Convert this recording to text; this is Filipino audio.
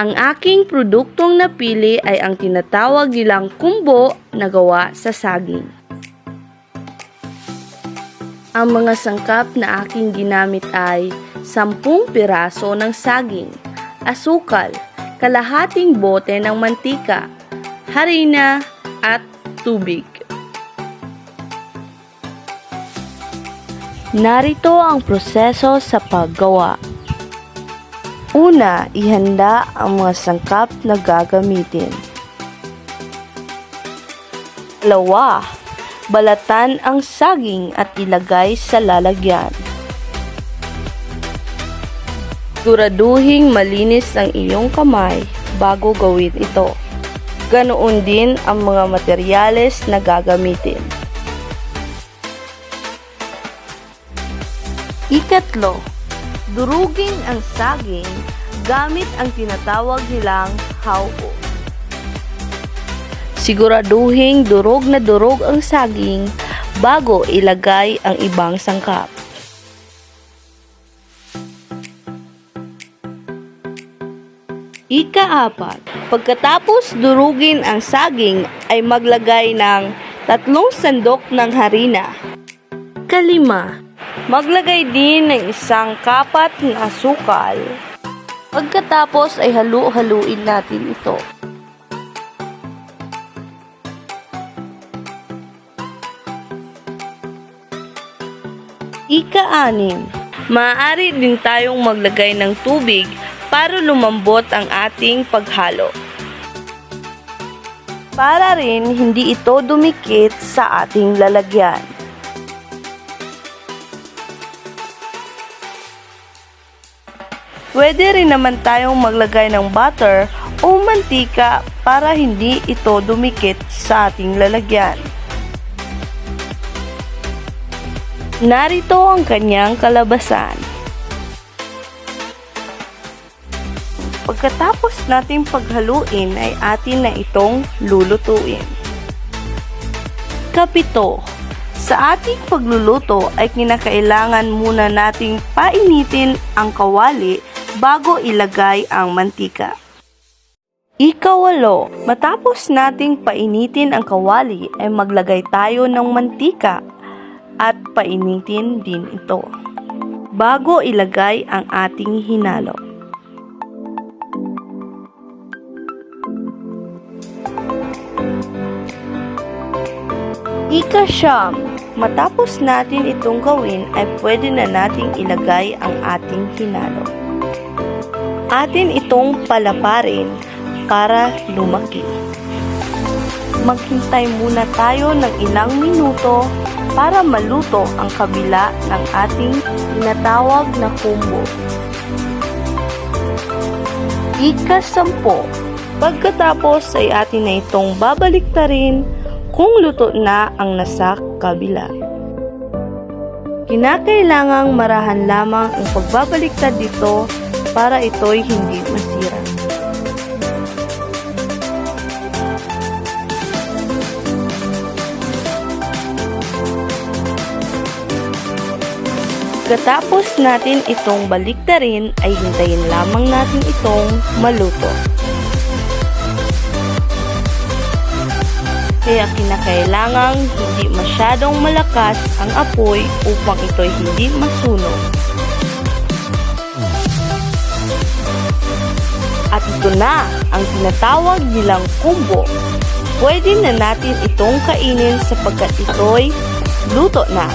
Ang aking produktong napili ay ang tinatawag nilang kumbo na gawa sa saging. Ang mga sangkap na aking ginamit ay 10 piraso ng saging, asukal, kalahating bote ng mantika, harina, at tubig. Narito ang proseso sa paggawa. Una, ihanda ang mga sangkap na gagamitin. Dalawa, balatan ang saging at ilagay sa lalagyan. Siguraduhing malinis ang iyong kamay bago gawin ito. Ganoon din ang mga materyales na gagamitin. Ikatlo, durugin ang saging gamit ang tinatawag nilang hauko. Siguraduhing durog na durog ang saging bago ilagay ang ibang sangkap. Ika-apat, pagkatapos durugin ang saging ay maglagay ng tatlong sandok ng harina. Kalima, maglagay din ng isang kapat na asukal. Pagkatapos ay halu-haluin natin ito. Ika-anim, maaari din tayong maglagay ng tubig para lumambot ang ating paghalo. Para rin hindi ito dumikit sa ating lalagyan. Pwede rin naman tayong maglagay ng butter o mantika para hindi ito dumikit sa ating lalagyan. Narito ang kanyang kalabasan. Pagkatapos nating paghaluin ay atin na itong lulutuin. Kapito, sa ating pagluluto ay kinakailangan muna nating painitin ang kawali bago ilagay ang mantika. Ikawalo, matapos nating painitin ang kawali ay maglagay tayo ng mantika at painitin din ito bago ilagay ang ating hinalo. Ika-siyam, matapos natin itong gawin ay pwede na nating ilagay ang ating hinalo. Atin itong palaparin para lumaki. Maghintay muna tayo ng ilang minuto para maluto ang kabila ng ating tinatawag na kumbo. Ika-sampo, pagkatapos ay atin na itong babaliktarin kung luto na ang nasa kabila. Kinakailangang marahan lamang ang pagbabaliktad dito para ito'y hindi masira. Katapos natin itong baliktarin ay hintayin lamang natin itong maluto. Kaya kinakailangang hindi masyadong malakas ang apoy upang ito'y hindi masunog. Na ang tinatawag nilang kumbo. Pwede na natin itong kainin sapagkat ito'y luto na.